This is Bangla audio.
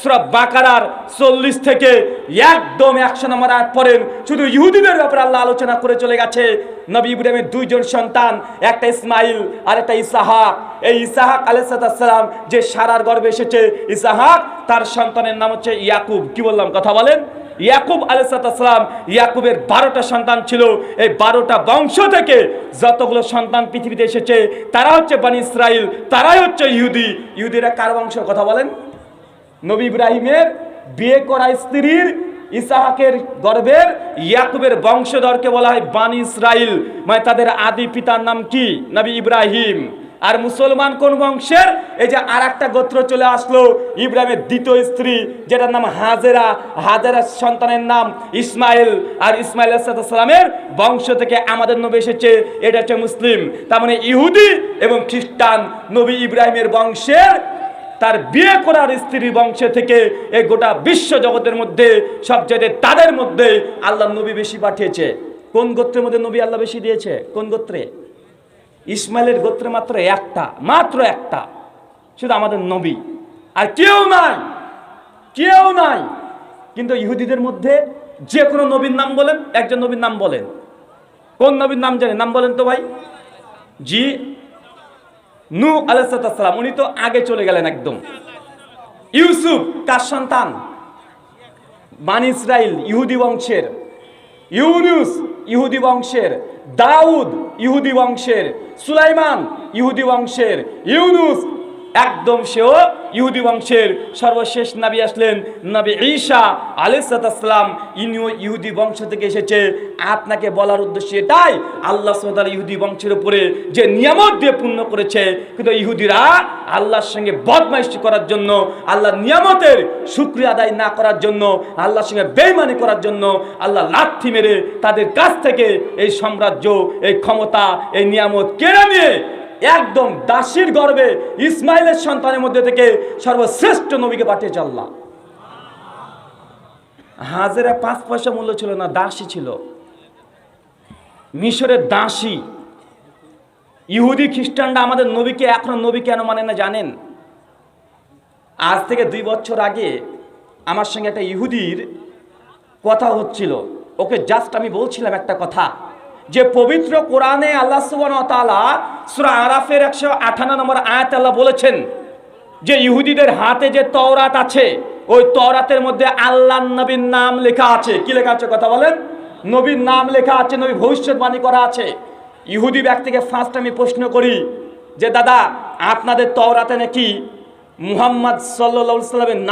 সুরা বাকারার চল্লিশ থেকে একদম একশো নম্বর আয়াত পড়েন। শুধু ইহুদিদের ব্যাপারে আল্লাহ আলোচনা করে চলে গেছে। নবী ইব্রাহিমের দুইজন সন্তান, একটা ইসমাইল আর একটা ইসাহাক। এই ইসাহাক আলাইসালাম যে সারার গর্ভে এসেছে, ইসাহাক তার সন্তানের নাম হচ্ছে ইয়াকুব। কি বললাম, কথা বলেন? ইয়াকুব আলাইসালাম ইয়াকুবের বারোটা সন্তান ছিল। এই বারোটা বংশ থেকে যতগুলো সন্তান পৃথিবীতে এসেছে, তারা হচ্ছে বানি ইসরাইল, তারাই হচ্ছে ইহুদি। ইহুদিরা কার বংশ কথা বলেন? নবী ইব্রাহিমের বিয়ে করা স্ত্রীর, ইসাহাকের গর্ভের, ইয়াকুবের বংশধরকে বলা হয় বানি ইসরাইল। মানে তাদের আদি পিতার নাম কি? নবী ইব্রাহিম। আর মুসলমান কোন বংশের? এই যে আর একটা গোত্র চলে আসলো, ইব্রাহিমের দ্বিতীয় স্ত্রী, যেটার নাম হাজেরা। হাজেরার সন্তানের নাম ইসমাইল। আর ইসমাইল সালামের বংশ থেকে আমাদের নবী এসেছে, এটা হচ্ছে মুসলিম। তার মানে ইহুদি এবং খ্রিস্টান নবী ইব্রাহিমের বংশের তার বিয়ে করার স্ত্রীর বংশে থেকে এই গোটা বিশ্ব জগতের মধ্যে সবচেয়ে তাদের মধ্যে আল্লাহ নবী বেশি পাঠিয়েছে। কোন গোত্রের মধ্যে নবী আল্লাহ বেশি দিয়েছে? কোন গোত্রে? ইসমাইলের গোত্রে মাত্র একটা মাত্র একটা। শুধু আমাদের নবী। আর কেউ নাই কেউ নাই। কিন্তু ইহুদিদের মধ্যে যে কোনো নবীর নাম বলেন, একজন নবীর নাম বলেন। কোন নবীর নাম জানেন? নাম বলেন তো ভাই। জি নু আলাইসালাম উনি তো আগে চলে গেলেন একদম। ইউসুফ কার সন্তান। মান ইসরাইল, ইহুদি বংশের। ইউনুস, ইহুদি বংশের। দাউদ, ইহুদি বংশের। সুলাইমান, ইহুদি বংশের। ইউনুস একদম সেও ইহুদি বংশের সর্বশেষ নাবি আসলেন নবী ঈশা আলাইসালাম ইনিও ইহুদি বংশ থেকে এসেছে। আপনাকে বলার উদ্দেশ্য এটাই, আল্লাহ সাল ইহুদি বংশের উপরে যে নিয়ামত দিয়ে পূর্ণ করেছে। কিন্তু ইহুদিরা আল্লাহর সঙ্গে বদমাইশি করার জন্য আল্লাহ নিয়ামতের শুক্রিয়া আদায় না করার জন্য, আল্লাহর সঙ্গে বেইমানি করার জন্য, আল্লাহ লাথি মেরে তাদের কাছ থেকে এই সাম্রাজ্য, এই ক্ষমতা, এই নিয়ামত কেড়ে নিয়ে একদম দাসীর গর্বে ইসমাইলের সন্তানের মধ্যে থেকে সর্বশ্রেষ্ঠ নবীকে পাঠিয়েছে আল্লাহ। হাজেরা পাঁচ পয়সা মূল্য ছিল না, দাসী ছিল। মিশরের দাসী, ইহুদি খ্রিস্টানরা আমাদের নবীকে, এখনও নবী কেন মানে না জানেন? আজ থেকে দুই বছর আগে আমার সঙ্গে একটা ইহুদির কথা হচ্ছিল। ওকে জাস্ট আমি বলছিলাম একটা কথা। যে পবিত্র কোরআনে আল্লাহ আরাফের একশো আঠান্ন নম্বর আয়াত আল্লাহ বলেছেন যে ইহুদিদের হাতে যে তওরাত আছে, ওই তওরাতের মধ্যে আল্লাহ নবীর নাম লেখা আছে। কি লেখা আছে কথা বলেন? নবীর নাম লেখা আছে নবী ভবিষ্যৎবাণী করা আছে। ইহুদি ব্যক্তিকে ফার্স্ট আমি প্রশ্ন করি যে, দাদা, আপনাদের তওরাতে নাকি মুহাম্মদ সাল্লা সাল্লামের নাম